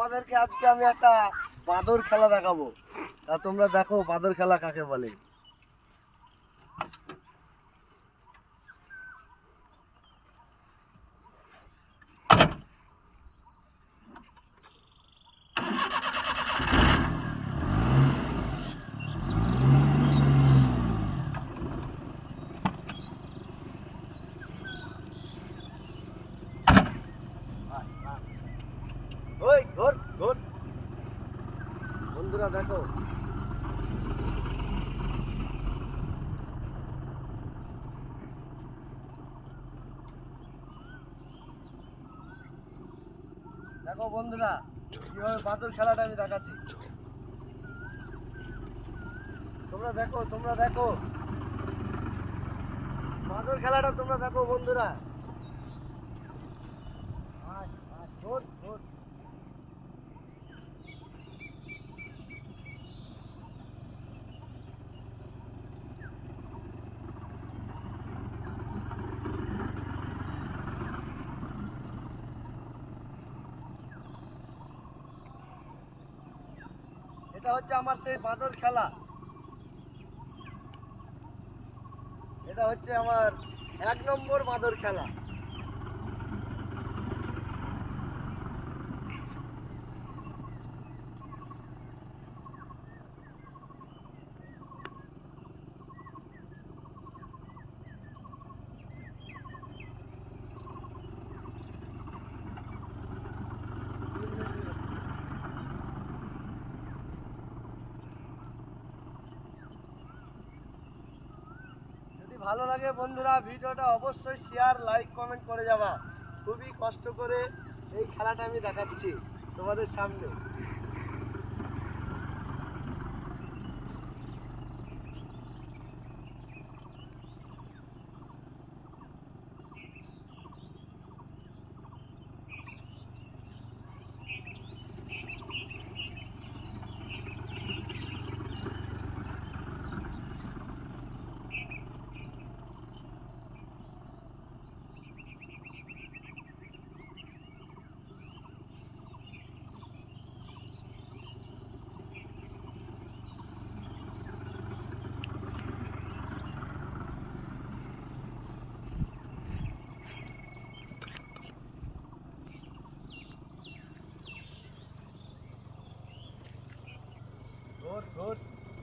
তোমাদেরকে আজকে আমি একটা বাঁদর খেলা দেখাবো। তা তোমরা দেখো বাঁদর খেলা কাকে বলে ওই ঘর ঘর বন্ধুরা, দেখো। দেখো বন্ধুরা, কীভাবে বাদর খেলাটা আমি দেখাচ্ছি। তোমরা দেখো তোমরা দেখো। বাদর খেলাটা তোমরা দেখো বন্ধুরা। এটা হচ্ছে আমার সেই বাঁদর খেলা। এটা হচ্ছে আমার এক নম্বর বাঁদর খেলা। ভালো লাগে বন্ধুরা, ভিডিওটা অবশ্যই শেয়ার লাইক কমেন্ট করে যাবা। খুবই কষ্ট করে এই খেলাটা আমি দেখাচ্ছি তোমাদের সামনে।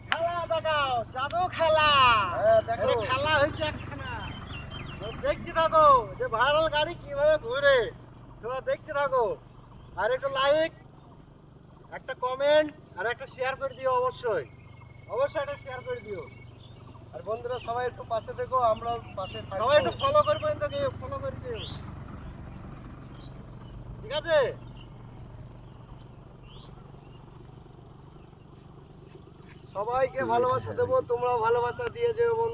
খেলা দেখাও জাদু খেলা। হ্যাঁ দেখো। খেলা হয়েছে একখানা। দেখতে থাকো যে ভাইরাল গাড়ি কীভাবে ঘুরে। তোমরা দেখতে থাকো। আর একটু লাইক একটা কমেন্ট আর একটা শেয়ার করে দিও অবশ্যই। অবশ্যই একটা শেয়ার করে দিও। আর বন্ধুরা সবাই একটু পাশে দেখো আমরা পাশে সবাই একটু ফলো করবেন তো কি ফলো করে দিও। ঠিক আছে? সবাইকে ভালোবাসা দেবো তোমরা ভালোবাসা দিয়ে যেও